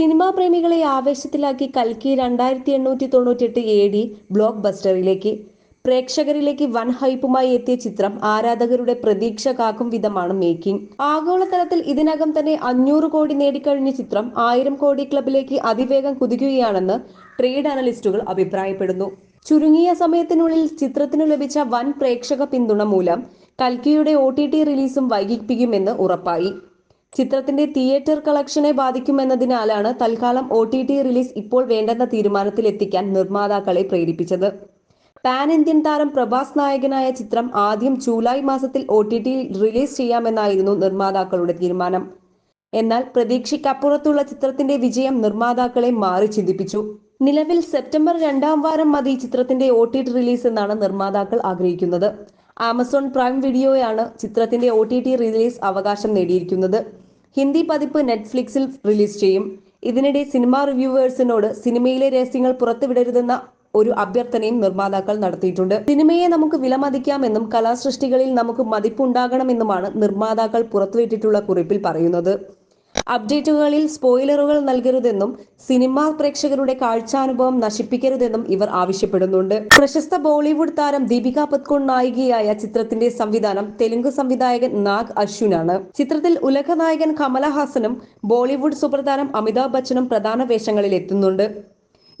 Cinema പ്രേമികളെ ആവേശത്തിലാക്കി കൽക്കി രണ്ടായിരത്തി എണ്ണൂറ്റി തൊണ്ണൂറ്റെട്ട് എ ഡി ബ്ലോക്ക് ബസ്റ്ററിലേക്ക് പ്രേക്ഷകരിലേക്ക് വൻ ഹൈപ്പുമായി എത്തിയ ചിത്രം ആരാധകരുടെ പ്രതീക്ഷ കാക്കും വിധമാണ് മേക്കിംഗ്. ആഗോളതലത്തിൽ ഇതിനകം തന്നെ അഞ്ഞൂറ് കോടി നേടിക്കഴിഞ്ഞ ചിത്രം ആയിരം കോടി ക്ലബിലേക്ക് അതിവേഗം കുതിക്കുകയാണെന്ന് ട്രേഡ് അനലിസ്റ്റുകൾ അഭിപ്രായപ്പെടുന്നു. ചുരുങ്ങിയ സമയത്തിനുള്ളിൽ ചിത്രത്തിന് ലഭിച്ച വൻ പ്രേക്ഷക പിന്തുണ മൂലം കൽക്കിയുടെ ഒ ടി ടി റിലീസും വൈകിപ്പിക്കുമെന്ന് ഉറപ്പായി. ചിത്രത്തിന്റെ തിയേറ്റർ കളക്ഷനെ ബാധിക്കുമെന്നതിനാലാണ് തൽക്കാലം ഒ ടി ടി റിലീസ് ഇപ്പോൾ വേണ്ടെന്ന തീരുമാനത്തിൽ എത്തിക്കാൻ നിർമ്മാതാക്കളെ പ്രേരിപ്പിച്ചത്. പാൻ ഇന്ത്യൻ താരം പ്രഭാസ് നായകനായ ചിത്രം ആദ്യം ജൂലൈ മാസത്തിൽ ഒ ടി ടി റിലീസ് ചെയ്യാമെന്നായിരുന്നു നിർമ്മാതാക്കളുടെ തീരുമാനം. എന്നാൽ പ്രതീക്ഷയ്ക്കപ്പുറത്തുള്ള ചിത്രത്തിന്റെ വിജയം നിർമ്മാതാക്കളെ മാറി ചിന്തിപ്പിച്ചു. നിലവിൽ സെപ്റ്റംബർ രണ്ടാം വാരം മതി ചിത്രത്തിന്റെ ഒ ടി ടി റിലീസ് എന്നാണ് നിർമ്മാതാക്കൾ ആഗ്രഹിക്കുന്നത്. ആമസോൺ പ്രൈം വീഡിയോയാണ് ചിത്രത്തിന്റെ ഒ ടി ടി റിലീസ് അവകാശം നേടിയിരിക്കുന്നത്. ഹിന്ദി പതിപ്പ് നെറ്റ്ഫ്ലിക്സിൽ റിലീസ് ചെയ്യും. ഇതിനിടെ സിനിമാ റിവ്യൂവേഴ്സിനോട് സിനിമയിലെ രഹസ്യങ്ങൾ പുറത്തുവിടരുതെന്ന ഒരു അഭ്യർത്ഥനയും നിർമ്മാതാക്കൾ നടത്തിയിട്ടുണ്ട്. സിനിമയെ നമുക്ക് വിലമതിക്കാമെന്നും കലാസൃഷ്ടികളിൽ നമുക്ക് മതിപ്പുണ്ടാകണമെന്നുമാണ് നിർമ്മാതാക്കൾ പുറത്തുവിട്ടിട്ടുള്ള കുറിപ്പിൽ പറയുന്നത്. അപ്ഡേറ്റുകളിൽ സ്പോയിലറുകൾ നൽകരുതെന്നും സിനിമാ പ്രേക്ഷകരുടെ കാഴ്ചാനുഭവം നശിപ്പിക്കരുതെന്നും ഇവർ ആവശ്യപ്പെടുന്നുണ്ട്. പ്രശസ്ത ബോളിവുഡ് താരം ദീപിക പത്കോൺ നായികയായ ചിത്രത്തിന്റെ സംവിധാനം തെലുങ്ക് സംവിധായകൻ നാഗ് അശ്വിനാണ്. ചിത്രത്തിൽ ഉലക നായകൻ കമലഹാസനും ബോളിവുഡ് സുപ്രധാനം അമിതാഭ് ബച്ചനും പ്രധാന വേഷങ്ങളിൽ എത്തുന്നുണ്ട്.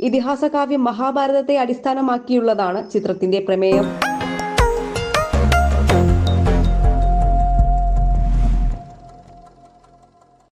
ഇതിഹാസകാവ്യം മഹാഭാരതത്തെ അടിസ്ഥാനമാക്കിയുള്ളതാണ് ചിത്രത്തിന്റെ പ്രമേയം.